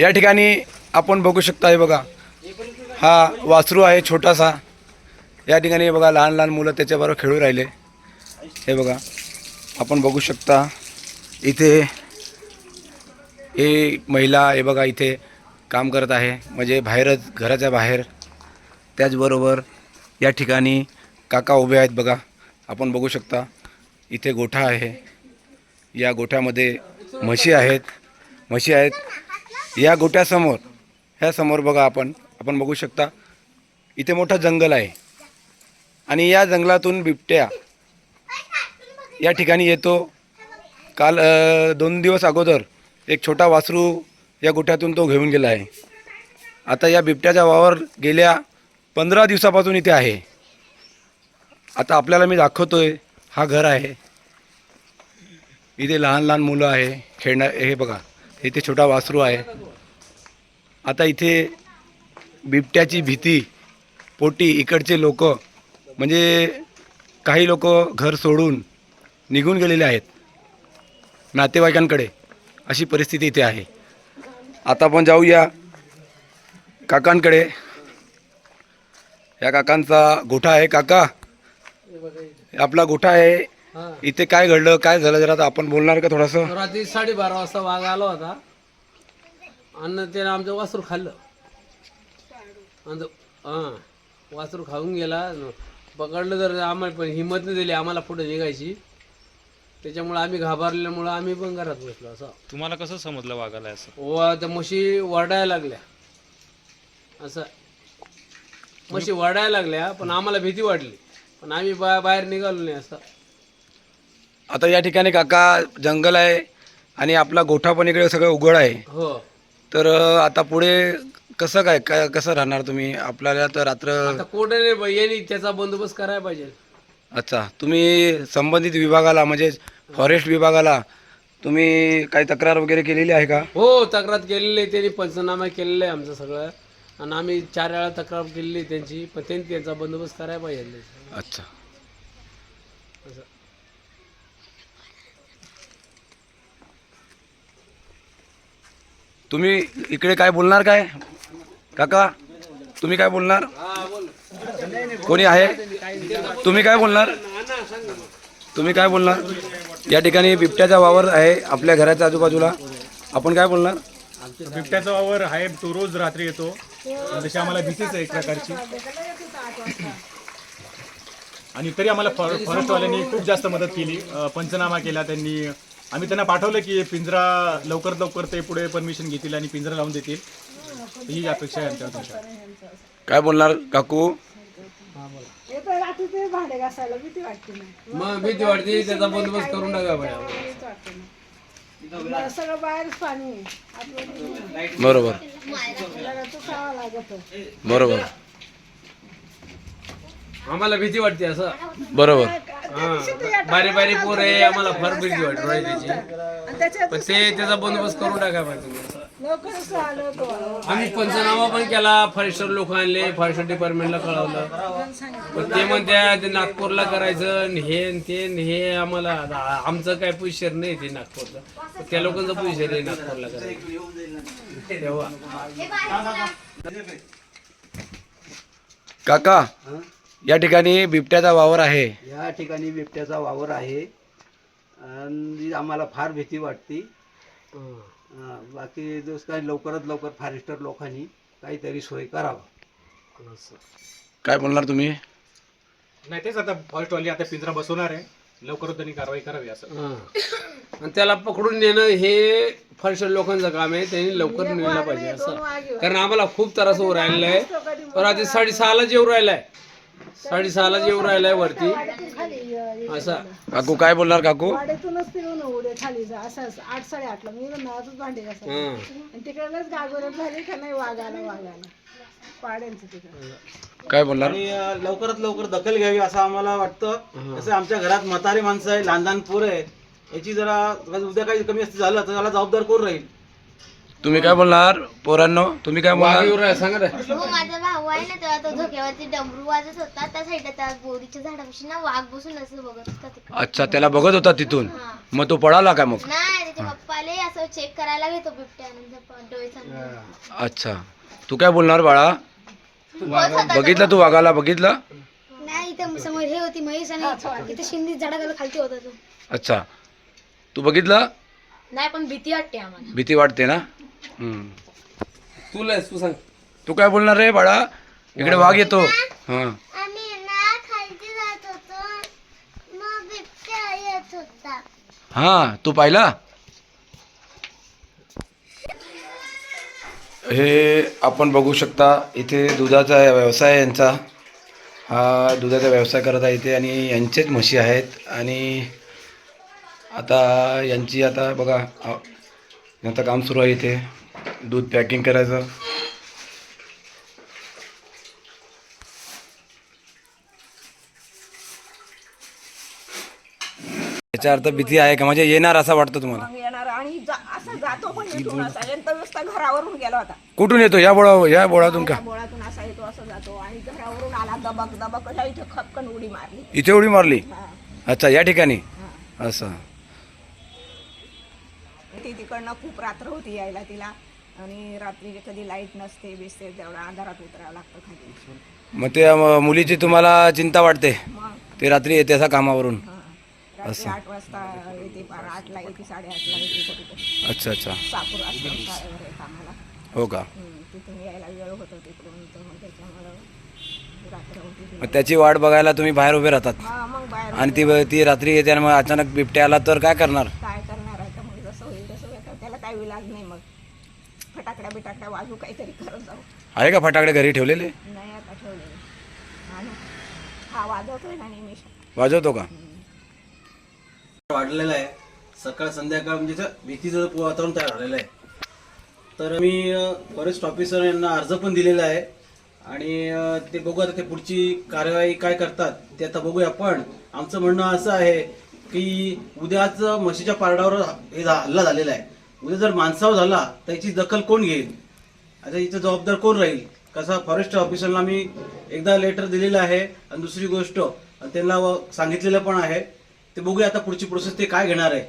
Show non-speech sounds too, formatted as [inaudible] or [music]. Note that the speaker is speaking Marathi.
या ठिकाणी आपण बघू शकता हे बघा. हा वासरू आहे छोटासा. या ठिकाणी हे बघा लहान लहान मुलं त्याच्याबरोबर खेळू राहिले. हे बघा आपण बघू शकता इथे हे महिला हे बघा इथे काम करत आहे. म्हणजे बाहेरच घराच्या बाहेर. त्याचबरोबर या ठिकाणी काका उभे आहेत बघा. आपण बघू शकता इथे गोठा आहे. या गोठ्यामध्ये म्हशी आहेत. म्हशी आहेत. या गोट्यासमोर ह्या समोर बघा आपण आपण बघू शकता इथे मोठं जंगल आहे. आणि या जंगलातून बिबट्या या ठिकाणी येतो. काल दोन दिवस अगोदर एक छोटा वासरू या गोठ्यातून तो घेऊन गेला आहे. आता या बिबट्याचा वावर गेल्या पंधरा दिवसापासून इथे आहे. आता आपल्याला मी दाखवतोय हा घर आहे. इथे लहान लहान मुलं आहे खेळणार हे बघा इथे छोटा वासरू आहे. आता इथे बिबट्याची भीती पोटी इकडचे लोक म्हणजे काही लोक घर सोडून निघून गेलेले आहेत नातेवाईकांकडे अशी परिस्थिती इथे आहे. आता आपण जाऊया काकांकडे. या काकांचा गोठा आहे. काका आपला गोठा आहे. इथे काय घडलं काय झालं जरा आपण बोलणार का थोडंसं? रात्री साडेबारा वाजता वाघ आला होता. आणि त्याने आमचं वासरू खाल्लं. आणि तो- हा वासरू खाऊन गेला. न- पकडलं तर आम्हाला पण हिंमत नाही दिली आम्हाला पुढे निघायची. त्याच्यामुळे आम्ही घाबरल्यामुळं आम्ही पण घरात बसलो असं. तुम्हाला कसं समजलं वाघाला असं? व त्या म्हशी वरडायला लागल्या. असं. म्हशी वरडायला लागल्या पण आम्हाला भीती वाटली. पण आम्ही बा बाहेर निघालो नाही असं. आता या ठिकाणी काका जंगल आहे आणि आपला गोठा पण इकडे सगळं उघड आहे. हो. तर आता पुढे कसं काय काय कसं राहणार तुम्ही? आपल्याला तर रात्र आता कोर्टाने यांनी त्याचा बंदोबस्त करायला पाहिजे. अच्छा तुम्ही संबंधित विभागाला म्हणजे फॉरेस्ट विभागाला तुम्ही काही तक्रार वगैरे केलेली आहे का? हो तक्रार केलेली आहे त्यांनी पंचनामा केलेला आहे आमचं सगळं. आणि आम्ही चार वेळा तक्रार केलेली आहे त्यांची पण त्यांनी त्यांचा बंदोबस्त करायला पाहिजे. अच्छा. तुम्ही इकडे काय बोलणार काय? काका तुम्ही काय बोलणार? कोणी आहे? तुम्ही काय बोलणार? तुम्ही काय बोलणार? या ठिकाणी बिबट्याचा वावर आहे आपल्या घराच्या आजूबाजूला. आपण काय बोलणार? बिबट्याचा वावर आहे तो रोज रात्री येतो. जशी आम्हाला भीतीच आहे एक प्रकारची. आणि तरी आम्हाला फॉरेस्टवाल्यांनी खूप जास्त मदत केली. पंचनामा केला त्यांनी. आम्ही त्यांना पाठवलं की पिंजरा लवकरात लवकर ते पुढे परमिशन घेतील आणि पिंजरा लावून देतील. ही अपेक्षा आहे आमच्या तुमच्या. काय बोलणार काकू? येतो रात्री ते भांडे घासायला भीती वाटते नाही मग भीती वाटते त्याचा बंदोबस्त करून टाका वाटते नाही सगळं बाहेरच पाणी आहे. बरोबर. घराचं खावं लागत. बरोबर. आम्हाला भीती वाटते असं. बरोबर. [laughs] बारी बारी पोर आहे आम्हाला फार भीती वाटते रोज त्याची पण ते त्याचा बंदोबस्त करून टाका पाहिजे लवकरच आलं तो आम्ही पंचनामा पण केला फॉरेस्टर लोक आणले फॉरेस्टर डिपार्टमेंटला कळवलं. पण ते म्हणत्या ते नागपूरला करायचं आणि हे आणि ते आणि हे आम्हाला आमचं काय पुशेर नाही ते नागपूरचं. पण त्या लोकांचं पुशेर आहे नागपूरला करायचं. तेव्हा. काका या ठिकाणी बिबट्याचा वावर आहे. या ठिकाणी बिबट्याचा वावर आहे. आणि आम्हाला फार भीती वाटते. बाकी दिवस काही लवकरात लवकर फॉरेस्टर लोकांनी काहीतरी सोय करावं. काय बोलणार तुम्ही? नाही तेच आता फॉरेस्टवाली आता पिंजरा बसवणार आहे. लवकरच त्यांनी कारवाई करावी असं. आणि त्याला पकडून नेणं हे फॉरेस्टर लोकांचं काम आहे. त्यांनी लवकर नेलं पाहिजे असं. कारण आम्हाला खूप त्रास होऊ राहिलेला आहे. तर आधी साडेसहाला जेव राहिलाय. साडेसहाला जेव राहिलाय वरती. असा. काकू काय बोलणार काकू? वाड्यातूनच फिरून खाली जा. असं असं आठ साडेआठला मी नळातच भांडे हा. आणि झाली का नाही पाड्यांचं तिकडं. काय बोलणार? आणि अं, लवकरात लवकर दखल घ्यावी असं आम्हाला वाटतं. तसं आमच्या घरात म्हातारी माणसं आहे लहान लहान पोरं आहे याची जरा उद्या काही कमी जास्त झालं तर त्याला जबाबदार कोण राहील? तुम्ही काय बोलणार? पोरांनो तुम्ही काय बोलणार? हो माझा भाऊ आहे ना तेव्हा तो झोक्यावरती डमरू वाजत होता. त्या साईडला त्या बोरीच्या झाडापाशी ना वाघ बसून असं बघत होता तिकडे. अच्छा त्याला बघत होता तिथून? हा. मग तो पळाला का मग? नाही त्याच्या पप्पाले असं चेक करायला घेतो डोळे चांगले. अच्छा. तू काय बोलणार बाळा? बघितलं तू वाघाला बघितलं? नाही इथे समोर हे होती म्हैस आणि इथे शिंदी झाडाखाली खालती होता तो. अच्छा. तू बघितलं? नाही पण भीती वाटते आम्हाला. भीती वाटते ना. तुला तू सांग. तू काय बोलणार रे बाळा? इकडे वाघ येतो. हां. आम्ही ना खालती जात होतो. मग बिबट्या येत होता. हां तू पाहिला? हे आपण बघू शकता इथे दुधाचा व्यवसाय यांचा. हा दुधाचा व्यवसाय करत आहे इथे आणि यांचेच म्हशी आहेत. आणि आता यांची आता बघा आ- यांचं काम सुरू आहे इथे. दूध पॅकिंग करायचं. याचा अर्थ भीती आहे का? म्हणजे येणार असं वाटतं तुम्हाला? मग येणार आणि जा- असं जातो पण इथून असा यंत्र नुसता घरावरून गेला होता. कुठून येतो? या बोळा या बोळातून का? त्या बोळातून असा येतो असं जातो. आणि घरावरून आला दबक दबक इथे खपकन उडी मारली. इथे उडी मारली? हा. अच्छा या ठिकाणी? असं. ती तिकडनं खूप रात्र होती यायला तिला. आणि रात्री कधी लाइट नसते बिसते तेवढा अंधारात उतरावं लागतं खाली. मग ते मुलीची तुम्हाला चिंता वाटते? मग. ते रात्री येते असा कामावरून? हा. रात्री आठ वाजता येते आठला येते साडेआठला येते कधी कधी अच्छा अच्छा. सापूर असतं शाळेवर आहे कामाला. हो का? तिथून यायला वेळ होतो तिकडून तर मग त्याच्यामुळं रात्र होती तिला. मग त्याची वाट बघायला तुम्ही बाहेर उभे राहतात. हा मग बाहेर आणि ती ती रात्री येते आणि मग अचानक बिबट्या आला तर काय करणार आता मग जसं होईल तसं होईल आता त्याला काय विलाज नाही मग फटाकड्या बिटाकड्या वाजू काहीतरी करत जाऊ. आहे का फटाकडे घरी ठेवलेले? नाही आता ठेवलेलं. आणि हा वाजवतोय ना निमिष वाजवतो का? वाढलेला आहे. सकाळ संध्याकाळ म्हणजे असं भीतीचं वातावरण तयार झालेलं आहे. तर मी फॉरेस्ट ऑफिसर यांना अर्ज पण दिलेला आहे. आणि अ, ते बघू आता ते पुढची कार्यवाही काय करतात ते आता बघूया. पण आमचं म्हणणं असं आहे की उद्याच म्हशीच्या पारडावर हे झा- हल्ला झालेला आहे. उद्या जर माणसावर झाला तर याची दखल कोण घेईल? आता इथं जबाबदार कोण राहील? कसा फॉरेस्ट ऑफिसरला मी एकदा लेटर दिलेलं आहे. आणि दुसरी गोष्ट त्यांना सांगितलेलं पण आहे. ते बघूया आता पुढची प्रोसेस ते काय घेणार आहे.